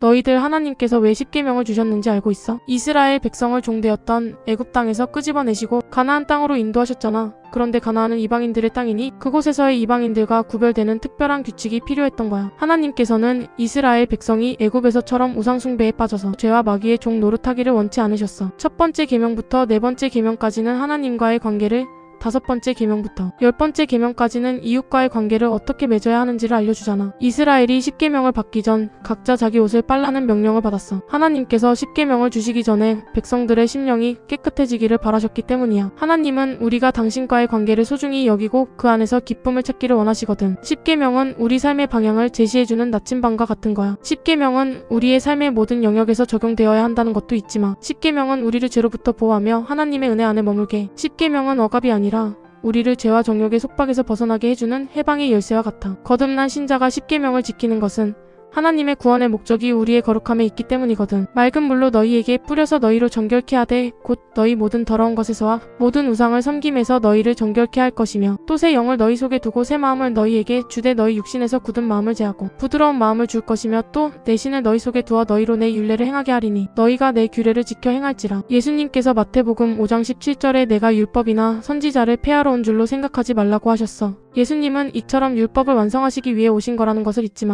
너희들 하나님께서 왜 십계명을 주셨는지 알고 있어? 이스라엘 백성을 종되었던 애굽 땅에서 끄집어내시고 가나안 땅으로 인도하셨잖아. 그런데 가나안은 이방인들의 땅이니 그곳에서의 이방인들과 구별되는 특별한 규칙이 필요했던 거야. 하나님께서는 이스라엘 백성이 애굽에서처럼 우상 숭배에 빠져서 죄와 마귀의 종 노릇하기를 원치 않으셨어. 첫 번째 계명부터 네 번째 계명까지는 하나님과의 관계를 다섯 번째 계명부터 열 번째 계명까지는 이웃과의 관계를 어떻게 맺어야 하는지를 알려주잖아. 이스라엘이 십계명을 받기 전 각자 자기 옷을 빨라는 명령을 받았어. 하나님께서 십계명을 주시기 전에 백성들의 심령이 깨끗해지기를 바라셨기 때문이야. 하나님은 우리가 당신과의 관계를 소중히 여기고 그 안에서 기쁨을 찾기를 원하시거든. 십계명은 우리 삶의 방향을 제시해주는 나침반과 같은 거야. 십계명은 우리의 삶의 모든 영역에서 적용되어야 한다는 것도 있지만 십계명은 우리를 죄로부터 보호하며 하나님의 은혜 안에 머물게. 해. 십계명은 억압이 아니 라 우리를 죄와 정욕의 속박에서 벗어나게 해주는 해방의 열쇠와 같아. 거듭난 신자가 십계명을 지키는 것은 하나님의 구원의 목적이 우리의 거룩함에 있기 때문이거든. 맑은 물로 너희에게 뿌려서 너희로 정결케 하되 곧 너희 모든 더러운 것에서와 모든 우상을 섬김에서 너희를 정결케 할 것이며 또 새 영을 너희 속에 두고 새 마음을 너희에게 주되 너희 육신에서 굳은 마음을 제하고 부드러운 마음을 줄 것이며 또 내 신을 너희 속에 두어 너희로 내 율례를 행하게 하리니 너희가 내 규례를 지켜 행할지라. 예수님께서 마태복음 5장 17절에 내가 율법이나 선지자를 폐하러 온 줄로 생각하지 말라고 하셨어. 예수님은 이처럼 율법을 완성하시기 위해 오신 거라는 것을 잊지 마.